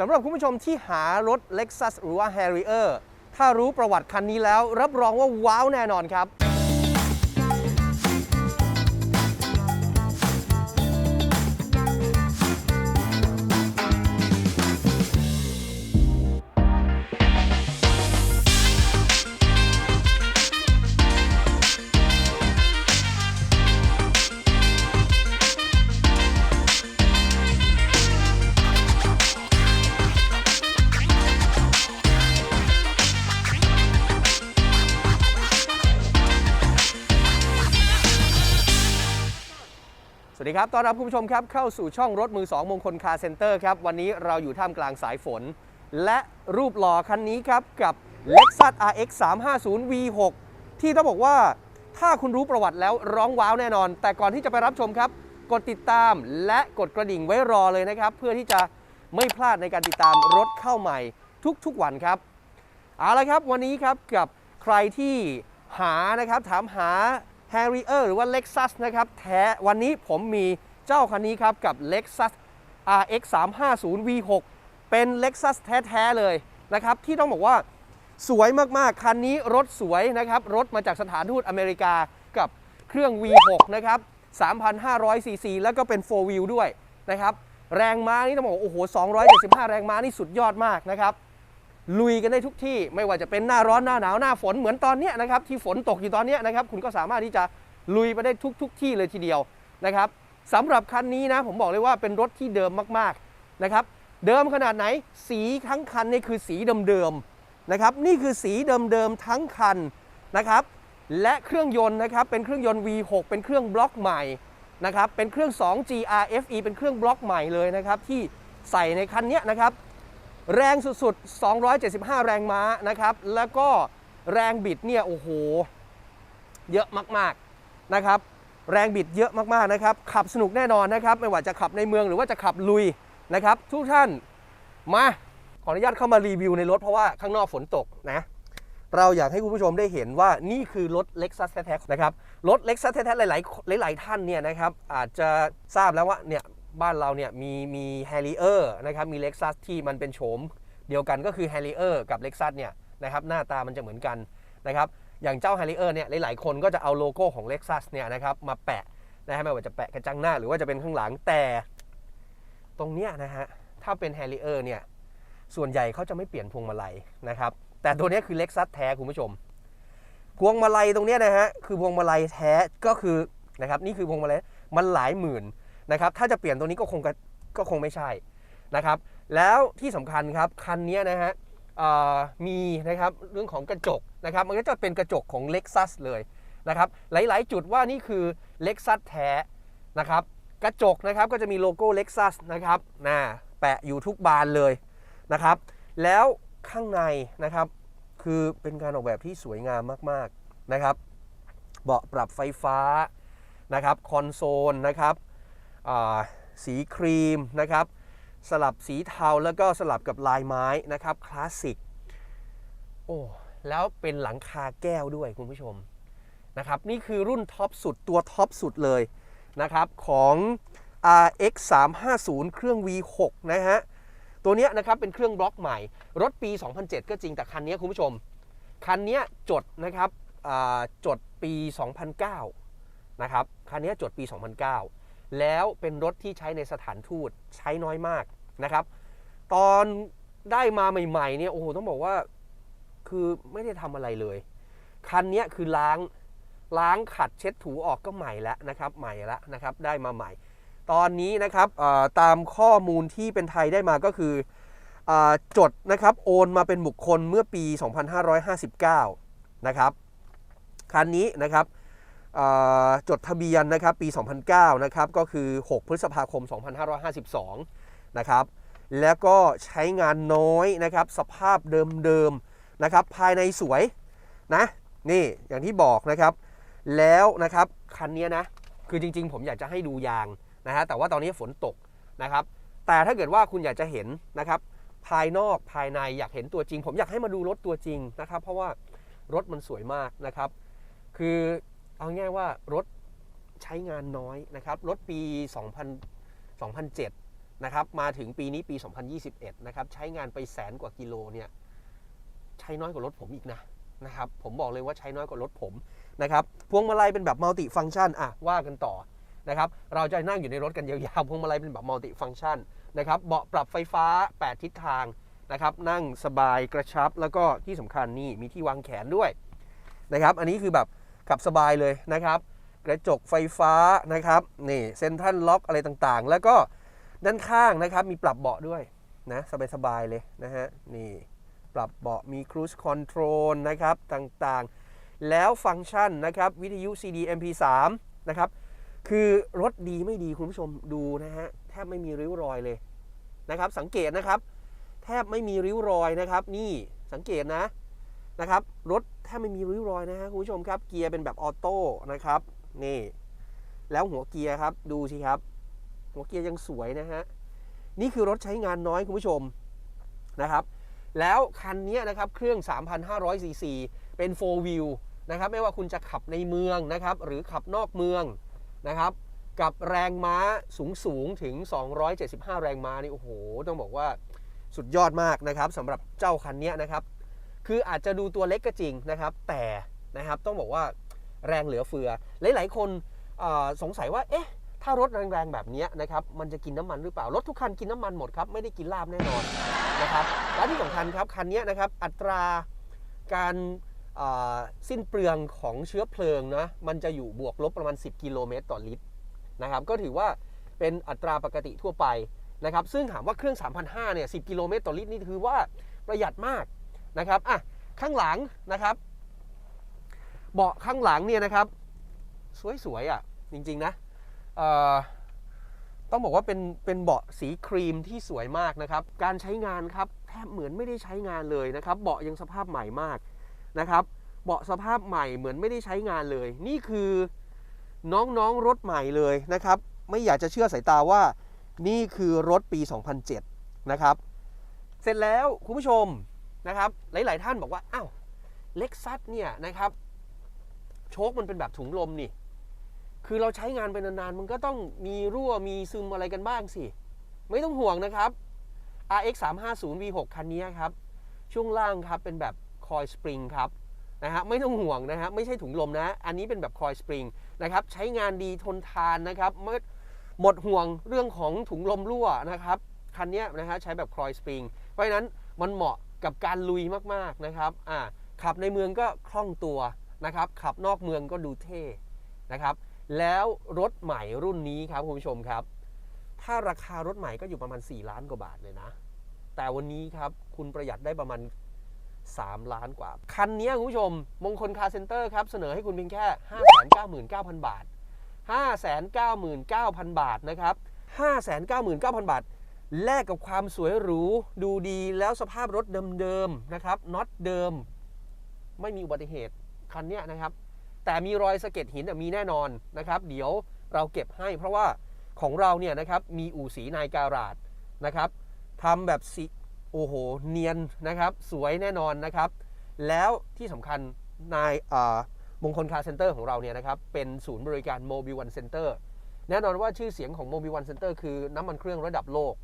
สำหรับคุณผู้ชมที่หารถ Lexus หรือว่า Harrier ถ้ารู้ประวัติคันนี้แล้ว รับรองว่าว้าวแน่นอนครับ ครับ ต้อนรับคุณผู้ชมครับเข้าสู่ช่องรถมือ 2 มงคลคาร์เซ็นเตอร์ครับ วันนี้เราอยู่ท่ามกลางสายฝน และรูปหล่อคันนี้ครับ กับ Lexus RX 350 V6 ที่ต้องบอกว่าถ้าคุณรู้ประวัติแล้วร้องว้าวแน่นอน แต่ก่อนที่จะไปรับชมครับ กดติดตามและกดกระดิ่งไว้รอเลยนะครับ เพื่อที่จะไม่พลาดในการติดตามรถเข้าใหม่ทุกๆวันครับเอาละครับวันนี้ครับกับใครที่หานะครับถามหา Harrier หรือว่า Lexus นะครับ แท้วันนี้ผมมีเจ้าคันนี้ครับ กับ Lexus RX 350 V6 เป็น Lexus แท้ๆเลยนะครับ ที่ต้องบอกว่าสวยมากๆ คันนี้รถสวยนะครับ รถมาจากสถานทูตอเมริกากับเครื่อง V6 นะครับ 3,500 ซีซี แล้วก็เป็น 4 wheel ด้วยนะครับ แรงม้านี่ต้องบอกโอ้โห 275 แรงม้านี่สุดยอดมากนะครับ ลุยกันได้ทุกที่ไม่ว่าจะเป็นหน้าร้อนหน้าหนาวหน้าฝนเหมือนตอนนี้นะครับที่ฝนตกอยู่ตอนนี้นะครับคุณก็สามารถที่จะลุยไปได้ทุกทุกที่เลยทีเดียวนะครับสำหรับคันนี้นะผมบอกเลยว่าเป็นรถที่เดิมมากๆนะครับเดิมขนาดไหนสีทั้งคันนี่คือสีเดิมๆนะครับนี่คือสีเดิมๆทั้งคันนะครับและเครื่องยนต์นะครับเป็นเครื่องยนต์ V6 เป็นเครื่องบล็อกใหม่นะครับเป็นเครื่อง 2 GRFE เป็นเครื่องบล็อกใหม่เลยนะครับที่ใส่ในคันนี้นะครับ แรงสุดๆ 275 แรงม้านะครับ แล้วก็แรงบิดเนี่ย โอ้โห เยอะมากๆนะครับ แรงบิดเยอะมากๆนะครับ ขับสนุกแน่นอนนะครับ ไม่ว่าจะขับในเมืองหรือว่าจะขับลุยนะครับ ทุกท่านมาขออนุญาตเข้ามารีวิวในรถเพราะว่าข้างนอกฝนตกนะ เราอยากให้คุณผู้ชมได้เห็นว่านี่คือรถ Lexus แท้ๆนะครับ รถ Lexus แท้ๆหลายๆหลาย ๆ ท่านเนี่ยนะครับอาจจะทราบแล้วว่าเนี่ย บ้านเราเนี่ยมีมี Harrier นะครับมี Lexus ที่มันเป็นโฉมเดียวกันก็คือ Harrier กับ Lexus เนี่ยนะครับหน้าตามันจะเหมือนกันนะครับอย่างเจ้า Harrier เนี่ยหลายๆคนก็จะเอาโลโก้ของ Lexus เนี่ยนะครับมาแปะนะฮะไม่ว่าจะแปะกระจังหน้าหรือว่าจะเป็นข้างหลังแต่ตรงเนี้ยนะฮะถ้าเป็น Harrier เนี่ยส่วนใหญ่เขาจะไม่เปลี่ยนพวงมาลัยนะครับแต่ตัวเนี้ยคือ Lexus แท้คุณผู้ชม พวงมาลัยตรงเนี้ยนะฮะคือพวงมาลัยแท้ก็คือนะครับนี่คือพวงมาลัยมันหลายหมื่น นะครับถ้าจะเปลี่ยนตัวนี้ก็คงก็คงไม่ใช่นะครับ แล้วที่สำคัญครับคันนี้นะฮะมีนะครับเรื่องของกระจกนะครับมันก็จะเป็นกระจกของ Lexus เลยนะครับหลาย ๆ จุดว่านี่คือ Lexus แท้นะครับกระจกนะครับก็จะมีโลโก้ Lexus นะครับนะแปะอยู่ทุกบานเลยนะครับ แล้วข้างในนะครับคือเป็นการออกแบบที่สวยงามมาก ๆ นะครับ เบาะปรับไฟฟ้านะครับคอนโซลนะครับ สีครีมนะครับ สลับสีเทาแล้วก็สลับกับลายไม้นะครับคลาสสิกโอ้แล้วเป็นหลังคาแก้วด้วยคุณผู้ชมนะครับนี่คือรุ่นท็อปสุดตัวท็อปสุดเลยนะครับของ RX 350เครื่อง V6 นะฮะตัวเนี้ยนะครับเป็นเครื่องบล็อกใหม่ รถปี 2007 ก็จริงแต่คันนี้คุณผู้ชม คันนี้จดนะครับจดปี 2009 นะครับ คันนี้จดปี 2009 แล้วเป็นรถที่ใช้ในสถานทูตใช้น้อยมากนะครับ ตอนได้มาใหม่ๆเนี่ยโอ้โหต้องบอกว่าคือไม่ได้ทำอะไรเลย คันนี้คือล้างล้างขัดเช็ดถูออกก็ใหม่แล้วนะครับใหม่แล้วนะครับได้มาใหม่ ตอนนี้นะครับตามข้อมูลที่เป็นไทยได้มาก็คืออจดนะครับโอนมาเป็นบุคคลเมื่อปี 2559 นะครับคันนี้นะครับ จดทะเบียนนะครับปี 2009 นะครับก็คือ 6 พฤษภาคม 2552 นะครับแล้วก็ใช้งานน้อยนะครับสภาพเดิมๆนะครับภายในสวยนะนี่อย่างที่บอกนะครับ แล้วนะครับคันนี้นะคือจริงๆ ผมอยากจะให้ดูยางนะฮะแต่ว่าตอนนี้ฝนตกนะครับ แต่ถ้าเกิดว่าคุณอยากจะเห็นนะครับภายนอกภายในอยากเห็นตัวจริง ผมอยากให้มาดูรถตัวจริงนะครับ เพราะว่ารถมันสวยมากนะครับ คือ เอาง่ายว่ารถใช้งานน้อยนะครับ รถปี 2000 2007 นะครับ มาถึงปีนี้ปี 2021 นะครับ ใช้งานไปแสนกว่ากิโลเนี่ย ใช้น้อยกว่ารถผมอีกนะนะครับ ผมบอกเลยว่าใช้น้อยกว่ารถผมนะครับ พวงมาลัยเป็นแบบมัลติฟัง c t ชัน อะ ว่ากันต่อนะครับ เราจะนั่งอยู่ในรถกันยาวๆ พวงมาลัยเป็นแบบมัลติฟัง c t ชันนะครับ เบาะปรับไฟฟ้า 8 ทิศทางนะครับ นั่งสบายกระชับ แล้วก็ที่สำคัญนี่มีที่วางแขนด้วยนะครับ อันนี้คือแบบ ขับสบายเลยนะครับ กระจกไฟฟ้านะครับนี่เซ็นทรัลล็อกอะไรต่างๆ แล้วก็ด้านข้างนะครับมีปรับเบาะด้วยนะสบายๆเลยนะฮะนี่ปรับเบาะมีครู i คอนโทรลนะครับต่างๆ แล้วฟังก์ชันนะครับวิทยุ CD MP3 นะครับคือรถดีไม่ดีคุณผู้ชมดูนะฮะแทบไม่มีริ้วรอยเลยนะครับ สังเกตนะครับ แทบไม่มีริ้วรอยนะครับ นี่สังเกตนะ นะครับ รถแทบไม่มีริ้วรอยนะฮะคุณผู้ชมครับ เกียร์เป็นแบบออโต้นะครับ นี่ แล้วหัวเกียร์ครับ ดูสิครับ หัวเกียร์ยังสวยนะฮะ นี่คือรถใช้งานน้อยคุณผู้ชมนะครับ แล้วคันนี้นะครับเครื่อง 3,500ซีซีเป็น 4 wheel นะครับ ไม่ว่าคุณจะขับในเมืองนะครับ หรือขับนอกเมืองนะครับ กับแรงม้าสูงสูงถึง 275 แรงม้านี่โอ้โห ต้องบอกว่าสุดยอดมากนะครับสำหรับเจ้าคันนี้นะครับ คืออาจจะดูตัวเล็กก็จริงนะครับ แต่นะครับต้องบอกว่าแรงเหลือเฟือ หลาย ๆ คนสงสัยว่าเอ๊ะถ้ารถแรงๆแบบนี้นะครับมันจะกินน้ำมันหรือเปล่ารถทุกคันกินน้ำมันหมดครับไม่ได้กินลาบแน่นอนนะครับและที่สำคัญครับคันนี้นะครับอัตราการสิ้นเปลืองของเชื้อเพลิงนะมันจะอยู่บวกลบประมาณ 10 กิโลเมตรต่อลิตรนะครับก็ถือว่าเป็นอัตราปกติทั่วไปนะครับซึ่งถามว่าเครื่อง 3,500เนี่ย10 กิโลเมตรต่อลิตรนี่คือว่าประหยัดมาก นะครับอะข้างหลังนะครับ เบาะข้างหลังเนี่ยนะครับ สวยๆอะจริงๆนะต้องบอกว่าเป็นเป็นเบาะสีครีมที่สวยมากนะครับ การใช้งานครับแทบเหมือนไม่ได้ใช้งานเลยนะครับ เบาะยังสภาพใหม่มากนะครับ เบาะสภาพใหม่เหมือนไม่ได้ใช้งานเลย นี่คือน้องๆรถใหม่เลยนะครับ ไม่อยากจะเชื่อสายตาว่า นี่คือรถปี 2007 นะครับ เสร็จแล้วคุณผู้ชม นะครับหลาย ๆ ท่านบอกว่าอ้าวเล็กซัสเนี่ยนะครับโชคมันเป็นแบบถุงลมนี่ คือเราใช้งานไปนานๆ มันก็ต้องมีรั่วมีซึมอะไรกันบ้างสิ ไม่ต้องห่วงนะครับ RX 3 5 0 V6 คันนี้ครับ ช่วงล่างครับเป็นแบบคอยสปริงครับนะฮะไม่ต้องห่วงนะฮะไม่ใช่ถุงลมนะ อันนี้เป็นแบบคอยสปริงนะครับ ใช้งานดีทนทานนะครับไม่หมดห่วงเรื่องของถุงลมรั่วนะครับ คันนี้นะฮะใช้แบบคอยสปริงเพราะฉะนั้นมันเหมาะ กับการลุยมากๆนะครับอ่าขับในเมืองก็คล่องตัวนะครับ ขับนอกเมืองก็ดูเท่นะครับ แล้วรถใหม่รุ่นนี้ครับคุณผู้ชมครับ ถ้าราคารถใหม่ก็อยู่ประมาณ 4 ล้านกว่าบาทเลยนะ แต่วันนี้ครับคุณประหยัดได้ประมาณ 3 ล้านกว่า คันนี้คุณผู้ชม มงคลคาร์เซ็นเตอร์ครับ เสนอให้คุณเพียงแค่ 599,000 บาท 599,000 บาทนะครับ 599,000 บาท แลกกับความสวยหรูดูดีแล้วสภาพรถเดิมๆนะครับน็อตเดิม ไม่มีอุบัติเหตุคันนี้นะครับ แต่มีรอยสะเก็ดหินมีแน่นอนนะครับ เดี๋ยวเราเก็บให้เพราะว่าของเราเนี่ยนะครับมีอู่สีนายการาดนะครับทำแบบสีโอ้โหเนียนนะครับ สวยแน่นอนนะครับ แล้วที่สำคัญนายมงคลคาร์เซ็นเตอร์ของเราเนี่ยนะครับเป็นศูนย์บริการโมบิวันเซ็นเตอร์แน่นอนว่าชื่อเสียงของโมบิวันเซ็นเตอร์คือน้ำมันเครื่องระดับโลก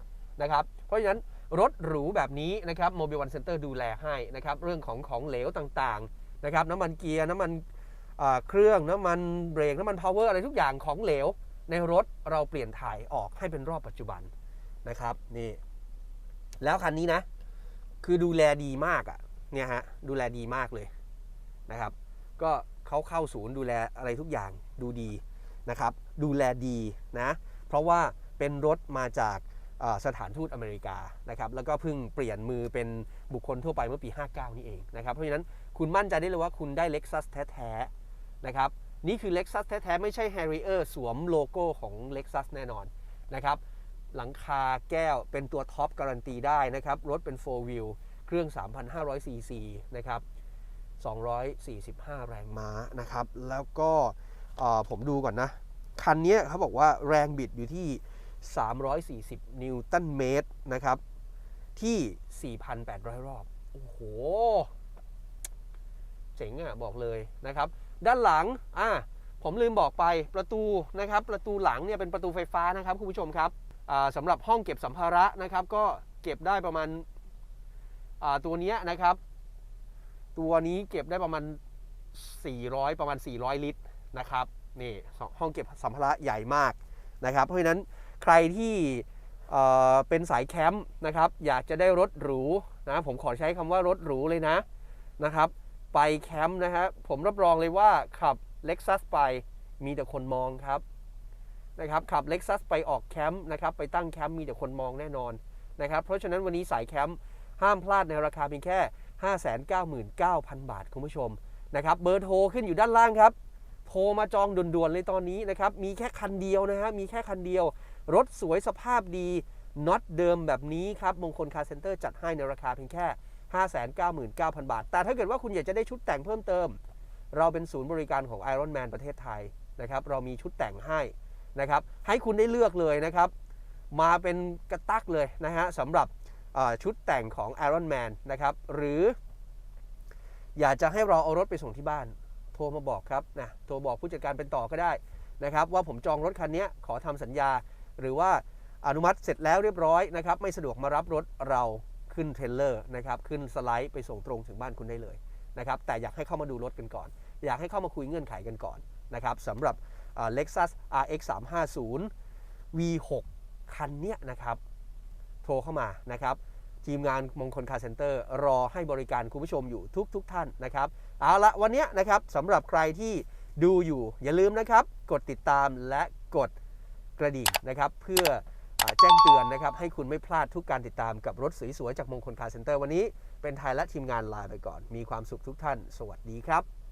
นะครับ เพราะฉะนั้นรถหรูแบบนี้นะครับโมบิวันเซ็นเตอร์ดูแลให้นะครับเรื่องของของเหลวต่างๆนะครับน้ำมันเกียร์น้ำมันเครื่องน้ำมันเบรกน้ำมันพาวเวอร์อะไรทุกอย่างของเหลว ในรถเราเปลี่ยนถ่ายออกให้เป็นรอบปัจจุบันนะครับนี่แล้วคันนี้นะ คือดูแลดีมากอะ่ะเนี่ยฮะดูแลดีมากเลยนะครับ ก็เขาเข้าศูนย์ดูแลอะไรทุกอย่างดูดีนะครับ ดูแลดีนะ เพราะว่าเป็นรถมาจาก สถานทูตอเมริกานะครับแล้วก็เพิ่งเปลี่ยนมือเป็นบุคคลทั่วไปเมื่อปี 59 นี่เองนะครับเพราะฉะนั้นคุณมั่นใจได้เลยว่าคุณได้ Lexus แท้ๆนะครับนี่คือ Lexus แท้ๆไม่ใช่ Harrier สวมโลโก้ของ Lexus แน่นอนนะครับหลังคาแก้วเป็นตัวท็อปการันตีได้นะครับรถเป็น 4 wheel เครื่อง 3,500 cc นะครับ245 แรงม้านะครับแล้วก็ผมดูก่อนนะ คันนี้เขาบอกว่าแรงบิดอยู่ที่ 340 นิวตันเมตรนะครับ ที่ 4,800 รอบ โอ้โห เจ๋งอะ บอกเลยนะครับ ด้านหลัง อะผมลืมบอกไปประตูนะครับ ประตูหลังเนี่ยเป็นประตูไฟฟ้านะครับคุณผู้ชมครับสำหรับห้องเก็บสัมภาระนะครับ ก็เก็บได้ประมาณาตัวนี้นะครับ ตัวนี้เก็บได้ประมาณ 400 ประมาณ 400 ลิตรนะครับนี่ห้องเก็บสัมภาระใหญ่มากนะครับ เพราะฉะนั้น ใครที่เอ่อเป็นสายแคมป์นะครับ อยากจะได้รถหรูนะผมขอใช้คำว่ารถหรูเลยนะนะครับ ไปแคมป์นะฮะผมรับรองเลยว่าขับ Lexus ไปมีแต่คนมองครับนะครับขับ Lexus ไปออกแคมป์นะครับไปตั้งแคมป์มีแต่คนมองแน่นอนนะครับ เพราะฉะนั้นวันนี้สายแคมป์ห้ามพลาดในราคาเพียงแค่ 599,000 บาทคุณผู้ชมนะครับเบอร์โทรขึ้นอยู่ด้านล่างครับ โทรมาจองด่วนๆเลยตอนนี้นะครับ มีแค่คันเดียวนะฮะมีแค่คันเดียว รถสวยสภาพดีน็อตเดิมแบบนี้ครับมงคลคาร์เซ็นเตอร์จัดให้ในราคาเพียงแค่ 599,000 บาท แต่ถ้าเกิดว่าคุณอยากจะได้ชุดแต่งเพิ่มเติม เราเป็นศูนย์บริการของ Iron Man ประเทศไทยนะครับเรามีชุดแต่งให้นะครับให้คุณได้เลือกเลยนะครับ มาเป็นกระตักเลยนะฮะสำหรับชุดแต่งของ Iron Man นะครับหรือ อยากจะให้เราเอารถไปส่งที่บ้าน โทรมาบอกครับนะโทรบอกผู้จัดการเป็นต่อก็ได้นะครับว่าผมจองรถคันนี้ขอทำสัญญา หรือว่าอนุมัติเสร็จแล้วเรียบร้อยนะครับไม่สะดวกมารับรถเราขึ้นเทรลเลอร์นะครับขึ้นสไลด์ไปส่งตรงถึงบ้านคุณได้เลยนะครับแต่อยากให้เข้ามาดูรถกันก่อน อยากให้เข้ามาคุยเงื่อนไขกันก่อนนะครับสำหรับ Lexus RX 350 V6 คันเนี้ยนะครับโทรเข้ามานะครับทีมงานมงคลคาร์เซ็นเตอร์รอให้บริการคุณผู้ชมอยู่ทุกทุกๆท่านนะครับเอาละวันเนี้ยนะครับสำหรับใครที่ดูอยู่อย่าลืมนะครับ กดติดตามและกด กระดิ่งนะครับ เพื่ออแจ้งเตือนนะครับ ให้คุณไม่พลาดทุกการติดตามกับรถสวยๆจากมงคลคาร์เซ็นเตอร์วันนี้ เป็นไทยและทีมงานลาไปก่อน มีความสุขทุกท่าน สวัสดีครับ